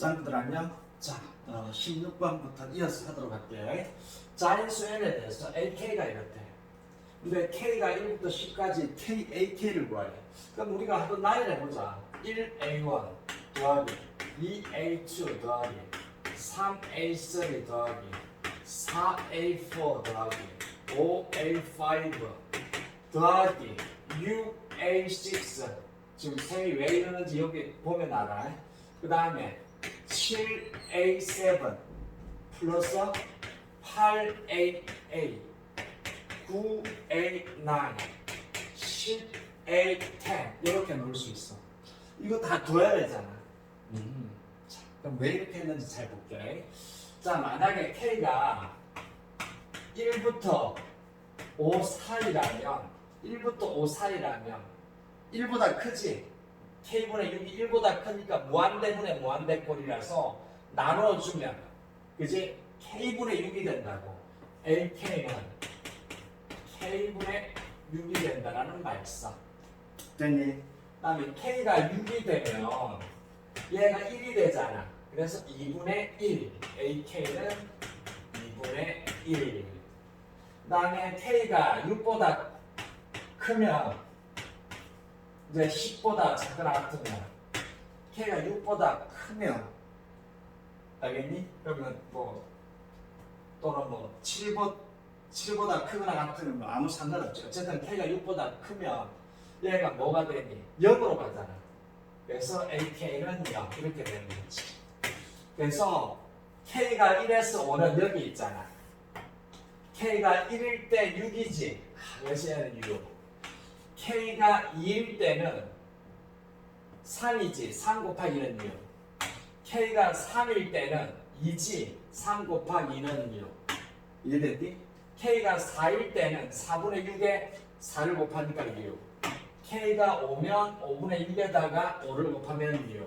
짱들 안녕. 자, 어, 16번부터 이어서 하도록 할게. 자인수 n에 대해서 ak가 이렇대. 근데 k가 1부터 10까지 k, ak를 구하래. 그럼 우리가 한번 나열해 보자. 1a1 더하기 2a2 더하기 3a3 더하기 4a4 더하기 5a5 더하기 6a6 지금 셈이 왜 이러는지 여기 보면 알아. 그 다음에 7a7 플러스 8aa 9a9 10a10 이렇게 놓을 수 있어. 이거 다 둬야 되잖아. 음. 자, 그럼 왜 이렇게 했는지 잘 볼게. 자, 만약에 k가 1부터 5 사이라면 1부터 5 사이라면 1보다 크지? K분의 6이 1보다 크니까 무한대분의 무한대꼴이라서 나눠주면 그지? k분의 6이 된다고 ak는 k분의 6이 된다라는 말써 됐니? 다음에 k가 6이 되면 얘가 1이 되잖아 그래서 2분의 1 ak는 2분의 1 다음에 k가 6보다 크면 이제 10보다 작거나 같으면 k가 6보다 크면 알겠니? 그러면 뭐 또는 뭐 7보, 7보다 크거나 같으면 뭐 아무 상관없죠. 어쨌든 k가 6보다 크면 얘가 뭐가 되니? 0으로 가잖아. 그래서 ak는 0 이렇게 되는 거지. 그래서 k가 1에서 5는 여기 있잖아. k가 1일 때 6이지. 그래서 얘는 6. K가 2일 때는 3이지. 3 곱하기는 6. k가 3일 때는 2지. 3 곱하기는 6. 이해됐니? k가 4일 때는 4분의 6에 4를 곱하니까 6. k가 5면 5분의 6에다가 5를 곱하면 6.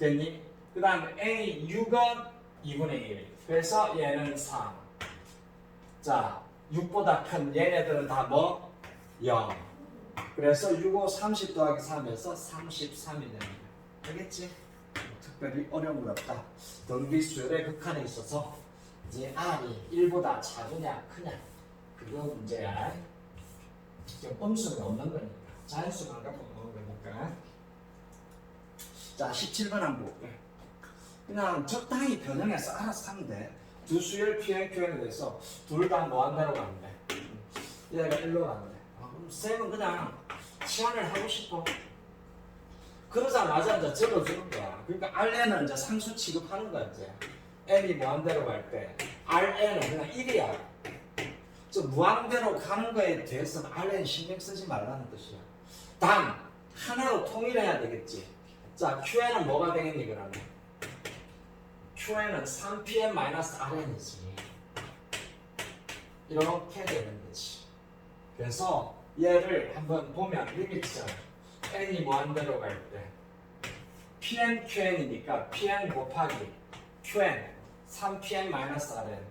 됐니? 그 다음 a 6은 2분의 1. 그래서 얘는 3. 자, 6보다 큰 얘네들은 다 뭐? 0. 그래서 6, 5, 30 더하기 3에서 33이 됩니다. 알겠지? 특별히 어려운 것 없다. 등비수열의 극한에 있어서 이제 R이 1보다 작으냐 크냐 그거 문제야. 지금 음수는 없는 거니까 자연수만 갖고 노는 거니까. 자 17번 한번 볼게. 그냥 적당히 변형해서 알아서 하면 돼. 두 수열 PN, QN에 대해서 둘 다 뭐 한다고 가면 돼. 얘가 1로 가면 돼. 아, 그럼 쌤은 그냥 치환을 하고 싶어. 그러자마자 이제 적어주는 거야. 그러니까 RN은 이제 상수 취급하는 거야, 이제. N이 무한대로 갈 때. RN은 그냥 1이야. 저 무한대로 가는 거에 대해서는 RN 신경 쓰지 말라는 뜻이야. 단, 하나로 통일해야 되겠지. 자, QN은 뭐가 되겠니, 그러면? QN은 3PM-RN이지. 이렇게 되는 거지. 그래서 얘를 한번 보면 리미트잖아. n이 무한대로 갈 때. Pn, qn이니까 pn 곱하기 qn 3pn 마이너스 rn.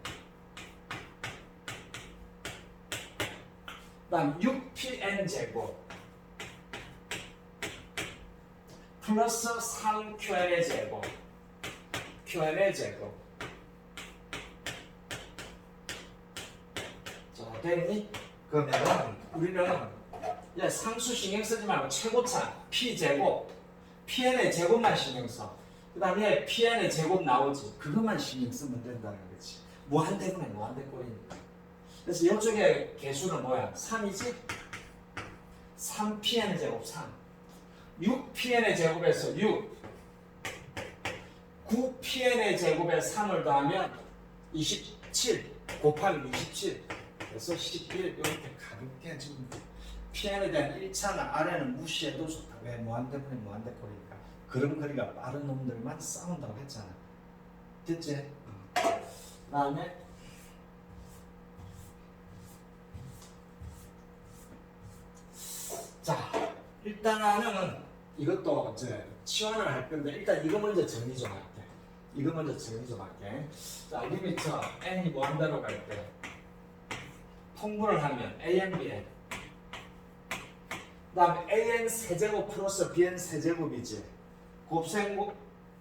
그다음 6pn 제곱. 플러스 3qn의 제곱. Qn의 제곱. 자 됐니? 그러면 우리는 야, 상수 신경 쓰지 말고 최고차 p 제곱 pn의 제곱만 신경 써. 그 다음에 pn의 제곱 나오지. 그것만 신경 쓰면 된다는 거지. 무한대분의 무한대꼴이니까. 그래서 이쪽에 개수는 뭐야? 3이지? 3pn의 제곱 3. 6pn의 제곱에서 6. 9pn의 제곱에 3을 더하면 27 곱하기 27. 그래서 11 이렇게 가볍게 지금 PN에 대한 1차나 R에는 무시해도 좋다. 왜? 무한대분의 무한대꼴이니까. 그런 거리가 빠른 놈들만 싸운다고 했잖아. 됐지? 그 다음에 자 일단은 이것도 이제 치환을 할 건데 일단 이거 먼저 정리 좀 할게. 이거 먼저 정리 좀 할게. 자 리미트 n이 무한대로 갈 때 통분을 하면 a n, b n 그 다음에 an 세제곱 플러스 bn 세제곱이지. 곱셈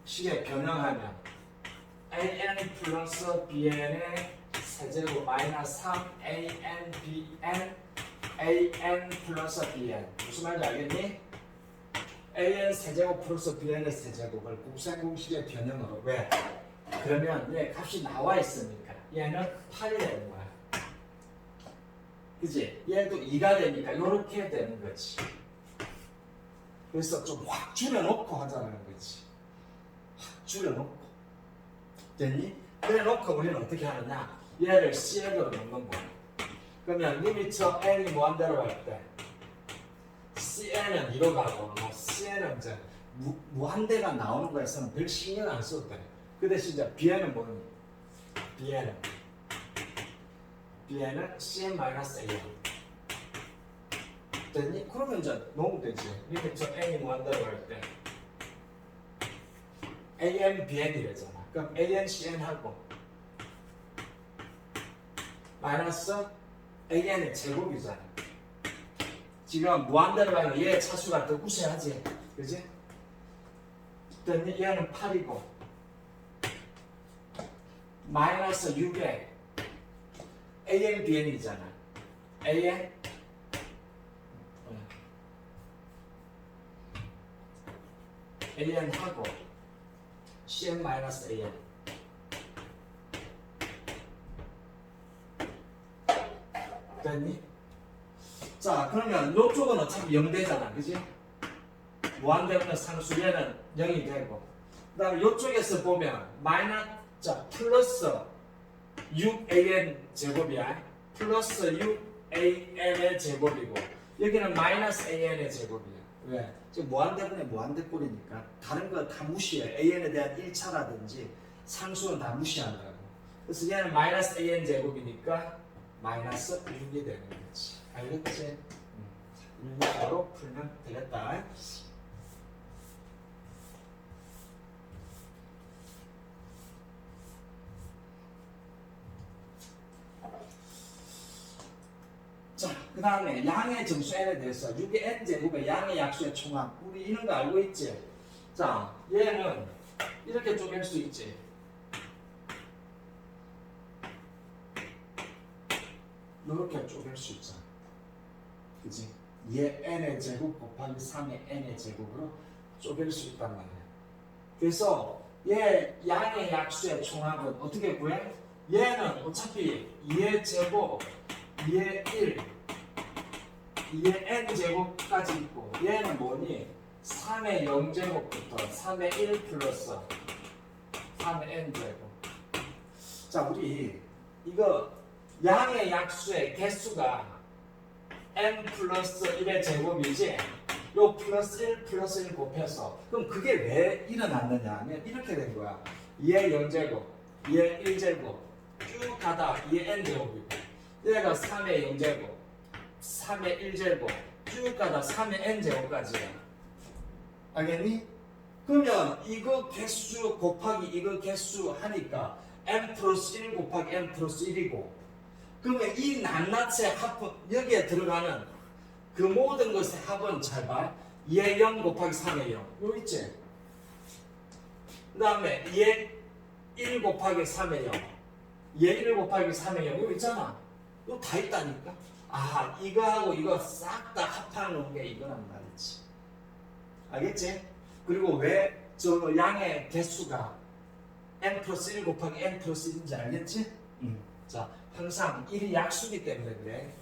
식에 변형하면 an 플러스 bn의 세제곱 마이너스 3an bn an 플러스 bn. 무슨 말인지 알겠니? an 세제곱 플러스 bn의 세제곱을 곱셈공식의 변형으로. 왜? 그러면 얘 값이 나와 있으니까? 얘는 8이 되는 거야 그지? 얘도 2가 되니까 이렇게 되는 거지 그래서 좀 확 줄여놓고 하자는 거지 확 줄여놓고 됐니? 그래 놓고 우리는 어떻게 하느냐 얘를 CN으로 넣는 거야 그러면 리미터 n이 무한대로 할때 CN은 2로 가고 뭐 CN은 이제 무, 무한대가 나오는 거에서는 별 신경 안 써도 돼. 그 대신 이제 BN은 뭐니? BN은 BN은 CN 마이너스 A 됐니? 그러면 이제 넣으면 되지. 리미터 n이 무한대로 할때 AN BN이래잖아. 그럼 AN CN 하고 마이너스 AN의 제곱이잖아. 지금 무한대로 가면 얘 차수가 더 우세하지. 그지? 그랬더니 얘는 8이고 마이너스 6에 AN, BN이잖아. AN AN 하고 CN 마이너스 AN 됐니? 자 그러면 이쪽은 어차피 0되잖아 그지? 무한대면 상수 얘는 0이 되고 그 다음에 이쪽에서 보면 마이너스 자 플러스 6an 제곱이야 플러스 6an의 제곱이고 여기는 마이너스 an의 제곱이야 왜? 지금 무한대분의 무한대꼴이니까 다른 거 다 무시해 an에 대한 1차라든지 상수는 다 무시하더라고 그래서 얘는 마이너스 an 제곱이니까 마이너스 6이 되는 거지 알겠지? 음. 일리로 풀면 되겠다. 자, 그 다음에 양의 정수 n에 대해서 6의 n 제곱의 양의 약수의 총합. 우리 이런 거 알고 있지? 자, 얘는 이렇게 쪼갤 수 있지. 이렇게 쪼갤 수 있잖아. 그지? 얘 n의 제곱 곱하기 3의 n의 제곱으로 쪼갤 수 있단 말이야. 그래서 얘 양의 약수의 총합은 어떻게 구해? 얘는 어차피 2의 제곱, 2의 1, 2의 n 제곱까지 있고 얘는 뭐니? 3의 0제곱부터 3의 1 플러스 3의 n 제곱. 자, 우리 이거 양의 약수의 개수가 n 플러스 1의 제곱이지 요 플러스 1 플러스 1 곱해서 그럼 그게 왜 일어났느냐 하면 이렇게 된 거야 2의 0제곱 2의 1제곱 쭉 가다 2의 n제곱이고 얘가 3의 0제곱 3의 1제곱 쭉 가다 3의 n제곱까지야 알겠니? 그러면 이거 개수 곱하기 이거 개수 하니까 n 플러스 1 곱하기 n 플러스 1이고 그러면 이 낱낱의 합은 여기에 들어가는 그 모든 것의 합은 잘 봐. 2의 0 곱하기 3의 0. 요 있지? 그 다음에 2의 1 곱하기 3의 0. 2의 1 곱하기 3의 0. 요 있잖아. 요 다 있다니까. 아, 이거하고 이거 싹 다 합하는 게 이거란 말이지. 알겠지? 그리고 왜 저 양의 개수가 n 플러스 1 곱하기 n 플러스 1인지 알겠지? 음. 자, 항상 1이 약수기 때문에 그래.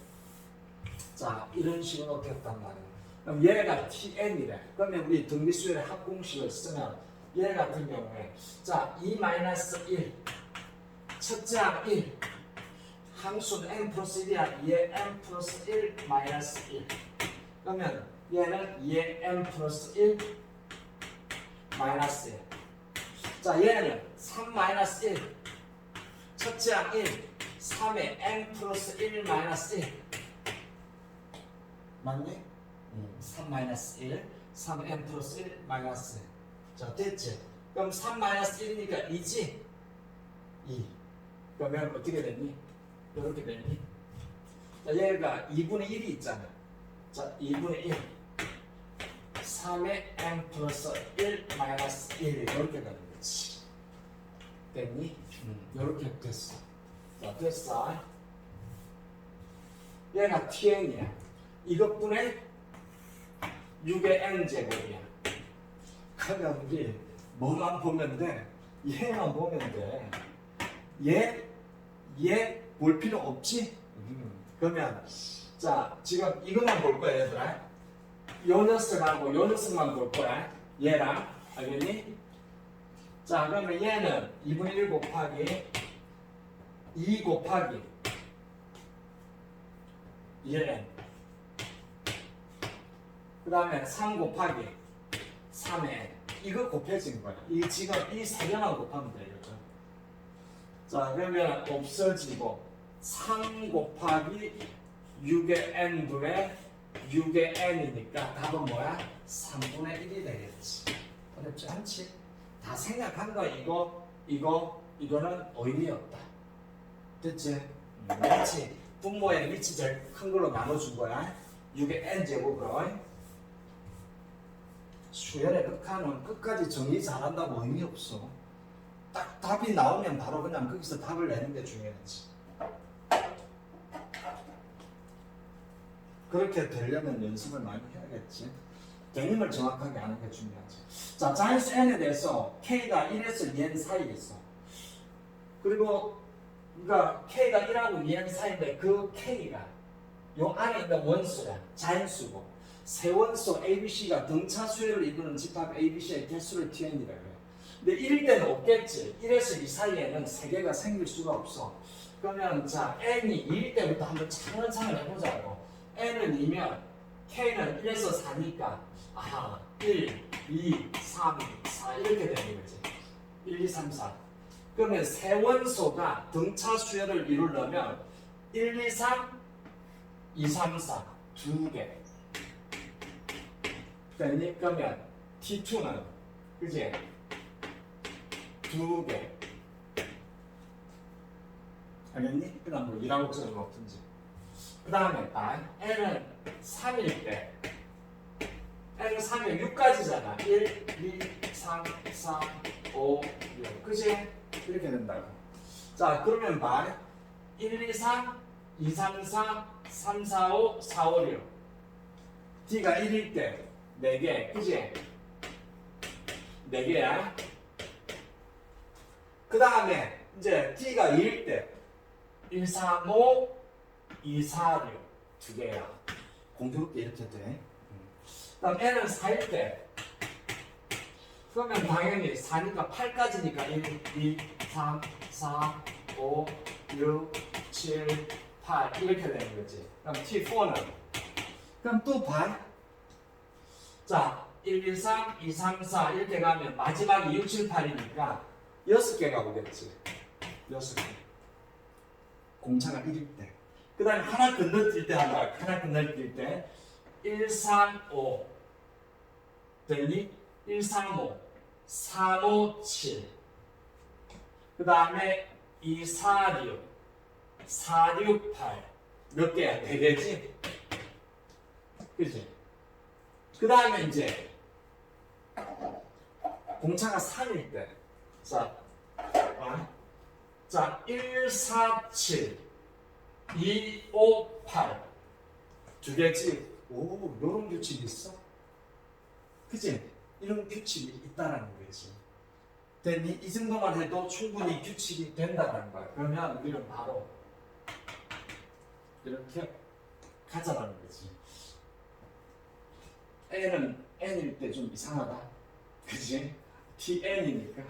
자, 이런 식으로 됐단 말이야. 그럼 얘가 tn이래. 그러면 우리 등비수열의 합공식을 쓰면 얘 같은 경우에 자, 2-1 첫째 항 1. 항수는 n 플러스 1이야. 2의 n 플러스 1 마이너스 1. 그러면 얘는 2의 n 플러스 1 마이너스 1. 자, 얘는 3 마이너스 1. 첫째 항 1. 3의 n 플러스 1 마이너스 1 맞니? 3 마이너스 1 3 n 플러스 1 마이너스 1. 자 됐지? 그럼 3 마이너스 1이니까 2지? 2 그러면 어떻게 됐니? 이렇게 됐니? 자 얘가 2분의 1이 있잖아 자 2분의 1 3의 n 플러스 1 마이너스 1 이렇게 되는 거지. 됐니? 이렇게 됐어. 자, 됐어. 얘가 tn이야. 이것분의 6의 n 제곱이야. 그러면 우리 뭐만 보면 돼? 얘만 보면 돼. 얘, 얘 볼 필요 없지? 그러면 자 지금 이것만 볼 거야 얘들아. 요 녀석하고 요 녀석만 볼 거야. 얘랑 알겠니? 자 그러면 얘는 2분의 1 곱하기 2 곱하기 얘는 그 다음에 3 곱하기 3에 이거 곱해진 거야. 이 지금 이세 개만 곱하면 돼 이거. 자 그러면 없어지고 3 곱하기 6의 n분의 6의 n이니까 답은 뭐야? 3분의 1이 되겠지. 어렵지 않지? 다 생각한 거 이거 이거 이거는 의미 없다. 됐지? 음, 그렇지. 분모의 위치 제일 큰 걸로 나눠준 거야. 6의 n 제곱으로. 수열의 극한은 끝까지 정리 잘한다고 의미 없어. 딱 답이 나오면 바로 그냥 거기서 답을 내는 게 중요하지. 그렇게 되려면 연습을 많이 해야겠지. 개념을 정확하게 아는 게 중요하지. 자, 자연수 n에 대해서 k가 1에서 2n 사이에 있어. 그리고 그러니까 k가 1하고 2n 사이인데 그 k가 요 안에 있는 원수가 자연수고 세원수 ABC가 등차 수열을 이루는 집합 ABC의 개수를 tn이라고 해요. 근데 1일 때는 없겠지. 1에서 2 사이에는 세 개가 생길 수가 없어. 그러면 자 n이 2일 때부터 한번 차근차근 해보자고. N은 2면 k는 1에서 4니까 아 1, 2, 3, 4 이렇게 되는 거지. 1, 2, 3, 4. 그러면 세 원소가 등차 수열을 이루려면 1, 2, 3, 2, 3, 4 두 개. 그러면 T2는 그지? 두 개. 알겠니? 그 다음 뭐 2라고 적어놓든지. 그 다음에 아, N은 3일 때 N은 3일 6까지잖아. 1, 2, 3, 4, 5, 6. 그지? 이렇게 된다고. 자, 그러면 말 1, 2, 3, 2, 3, 4, 3, 4, 5, 4, 5, 6. D가 1일 때 4개. 그지? 4개야. 그 다음에 이제 D가 2일 때 1, 3, 5, 2, 4, 6. 두 개야. 공교롭게 이렇게 돼. 그 다음 N은 4일 때 그러면 당연히 4니까 8까지니까 1, 2, 3, 4, 5, 6, 7, 8 이렇게 되는 거지. 그럼 T4는 그럼 또 봐. 자, 1, 2, 3, 2, 3, 4 이렇게 가면 마지막이 6, 7, 8이니까 6개가 오겠지. 6개. 공차가 1일 때. 그 다음에 하나 건너뛸 때 하나, 하나 건너뛸 때 1, 3, 5 되니 1, 3, 5 3, 5, 7. 그 다음에 2, 4, 6 4, 6, 8 몇 개야? 되겠지? 그지? 그 다음에 이제 공차가 3일 때 자, 아, 자 1, 4, 7 2, 5, 8 두 개지? 오, 요런 규칙이 있어? 그지? 이런 규칙이 있다라는 거지. 됐니? 이 정도만 해도 충분히 규칙이 된다는 거야. 그러면 우리는 바로 이렇게 가자라는 거지. n은 n일 때 좀 이상하다. 그지? tn이니까.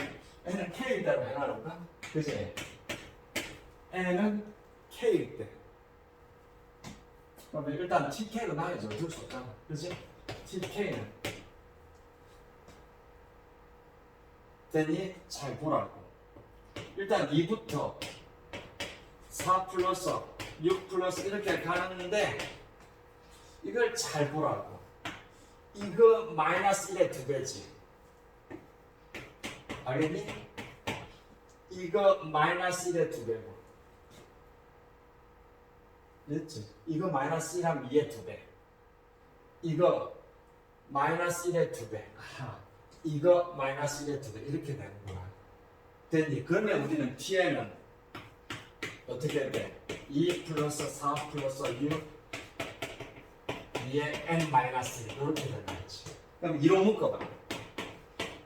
n은 k일 때로 해놔볼까? 그지? n은 k일 때. 그러면 일단 TK로 나야죠. 어쩔 수 없잖아. 그지? TK는. 됐니? 잘 보라고. 일단 2부터 4 플러스 6 플러스 이렇게 가는데 이걸 잘 보라고. 이거 마이너스 1의 두 배지. 알겠니? 이거 마이너스 1의 두 배고. 됐지? 이거 마이너스 1하면 2의 두 배. 이거 마이너스 1의 2배. 아하. 이거 마이너스 1의 2배. 이렇게 되는구나. 됐니? 그러면 우리는 t에는 어떻게 돼? 2 플러스 4 플러스 6 2에 n 마이너스 1 이렇게 되는 거지. 그럼 2로 묶어봐.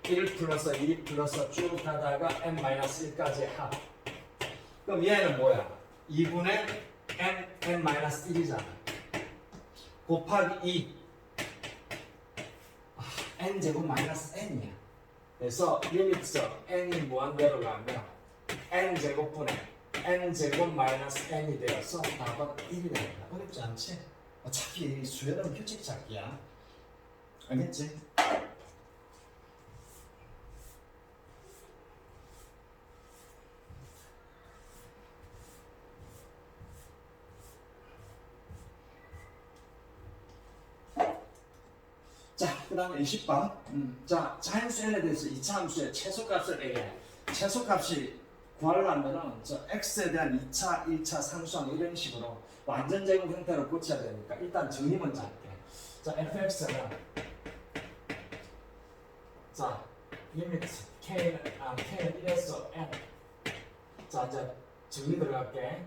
1 플러스 2 플러스 쭉 가다가 n 마이너스 1까지 합. 그럼 얘는 뭐야? 2분의 n n 마이너스 1이잖아. 곱하기 2. 아, n 제곱 마이너스 n이야. 그래서 리미트 n이 무한대로 가면 n 제곱분의 n 제곱 마이너스 n이 되어서 답은 1이 됩니다. 어렵지 않지? 어차피 수열은 규칙 찾기야. 알겠지? 자, 그 다음에 20번. 음, 자, 자연수에 대해서 이차 함수의 최소값을 얘기해. 최소값이 구하려면은 저 x에 대한 2차, 1차 상수항 이런 식으로 완전 제곱 형태로 고쳐야 되니까 일단 정리 먼저 할게. 자, fx는 자, 리미트 k는 아 k는 1에서 n. 자, 이제 정리 들어갈게.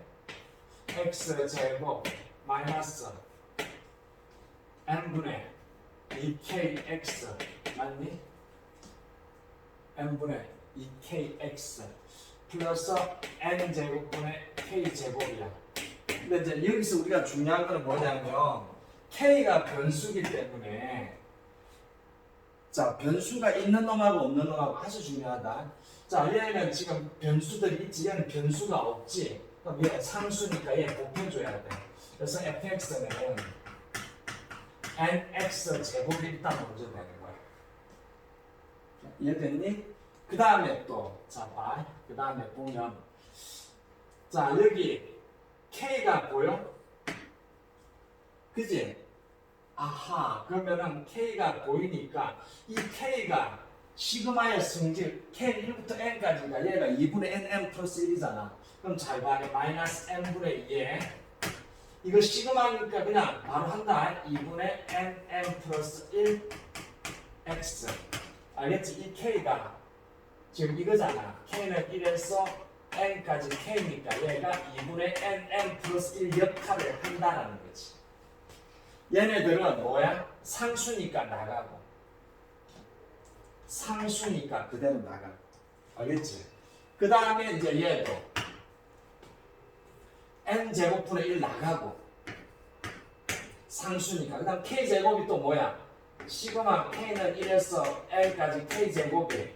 x 제곱 마이너스 n분의 2kx 맞니? n분의 2kx 플러스 n 제곱분의 k 제곱이야. 근데 이제 여기서 우리가 중요한 건 뭐냐면 k가 변수기 때문에 자 변수가 있는 놈하고 없는 놈하고 아주 중요하다. 자 얘는 지금 변수들이 있지 얘는 변수가 없지. 그럼 얘 상수니까 얘 곱해줘야 돼. 그래서 fx는 nx 제곱이 일단 먼저 되는 거야. 이해됐니? 그 다음에 또, 자, 봐. 그 다음에 보면, 자, 여기 k가 보여? 그지? 아하, 그러면은 k가 보이니까 이 k가 시그마의 성질, k 1부터 n까지가 얘가 2분의 nm 플러스 1이잖아. 그럼 잘 봐. 마이너스 n분의 2에 이거 시그마니까 그냥 바로 한다. 2분의 nm 플러스 1 x. 알겠지? 이 k가 지금 이거잖아. k는 1에서 n까지 k니까 얘가 2분의 nm 플러스 1 역할을 한다라는 거지. 얘네들은 뭐야? 상수니까 나가고 상수니까 그대로 나가고 알겠지? 그 다음에 이제 얘도 n 제곱분의 1 나가고 상수니까 그 다음 k 제곱이 또 뭐야? 시그마 k는 1에서 n까지 k 제곱이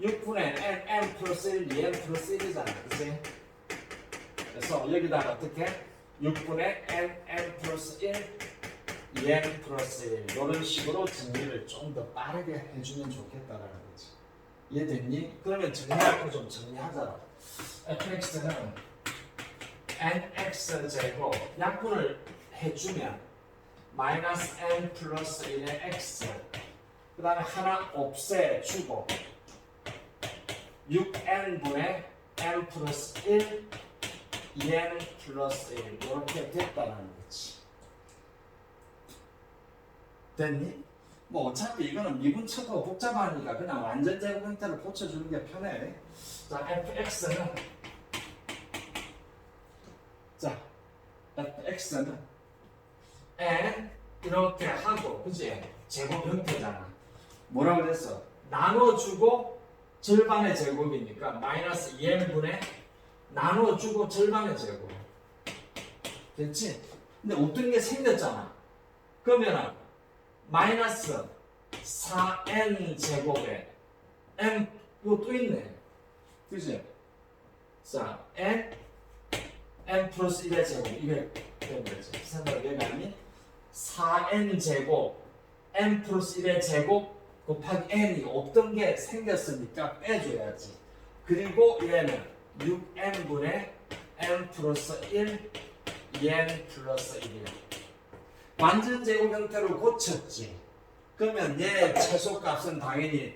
6분의 n m 플러스 1 2n 플러스 1이잖아 그치? 그래서 여기다가 어떻게? 6분의 n m 플러스 1 2n 플러스 1 이런 식으로 정리를 좀 더 빠르게 해주면 좋겠다라는 거지 이해됐니? 그러면 정리할 거 좀 정리하자 fx는 nx 제곱 약분을 해주면 마이너스 n 플러스 1의 x 그 다음에 하나 없애주고 6n분의 n 플러스 1 2n 플러스 1 이렇게 됐다는 거지. 됐니? 뭐 어차피 이거는 미분쳐도 복잡하니까 그냥 완전 제곱 형태로 고쳐주는 게 편해. 자 fx는 자 fx는 n 이렇게 하고 그지 제곱 형태잖아. 뭐라고 그랬어? 나눠주고 절반의 제곱이니까 마이너스 2n분의 나눠주고 절반의 제곱. 됐지? 근데 어떤 게 생겼잖아. 그러면은 마이너스 4n 제곱에 n 이거 또 있네. 그지? 자 n n 플러스 1의 제곱 이게 되는 거지 생각을 얘기하니 4n 제곱 n 플러스 1의 제곱 곱하기 n이 없던 게 생겼으니까 빼줘야지. 그리고 얘는 6n분의 n 플러스 1 2n 플러스 1이야. 완전 제곱 형태로 고쳤지. 그러면 얘 최소값은 당연히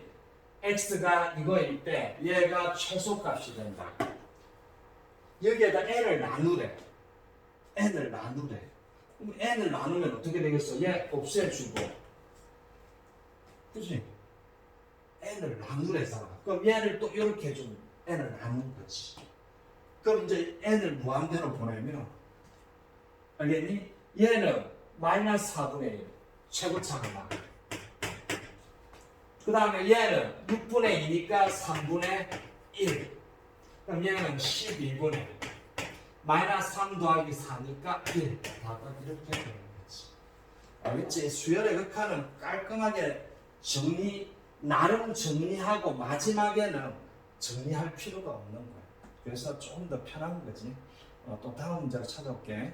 x가 이거일 때 얘가 최소값이 된다 여기에다 n을 나누래 n을 나누래 그럼 n을 나누면 어떻게 되겠어? 얘 없애주고 그지? n을 나누래잖아. 그럼 얘를 또 이렇게 해주면 n을 나누는 거지. 그럼 이제 n을 무한대로 보내면 알겠니? 얘는 마이너스 4분의 1 최고차가 나가. 그 다음에 얘는 6분의 2니까 3분의 1. 그럼 얘는 12분의 마이너스 3 더하기 4니까 1. 다가 이렇게 되는 거지. 알겠지? 수열의 극한은 깔끔하게 정리, 나름 정리하고 마지막에는 정리할 필요가 없는 거야. 그래서 조금 더 편한 거지. 어, 또 다음 문제로 찾아올게.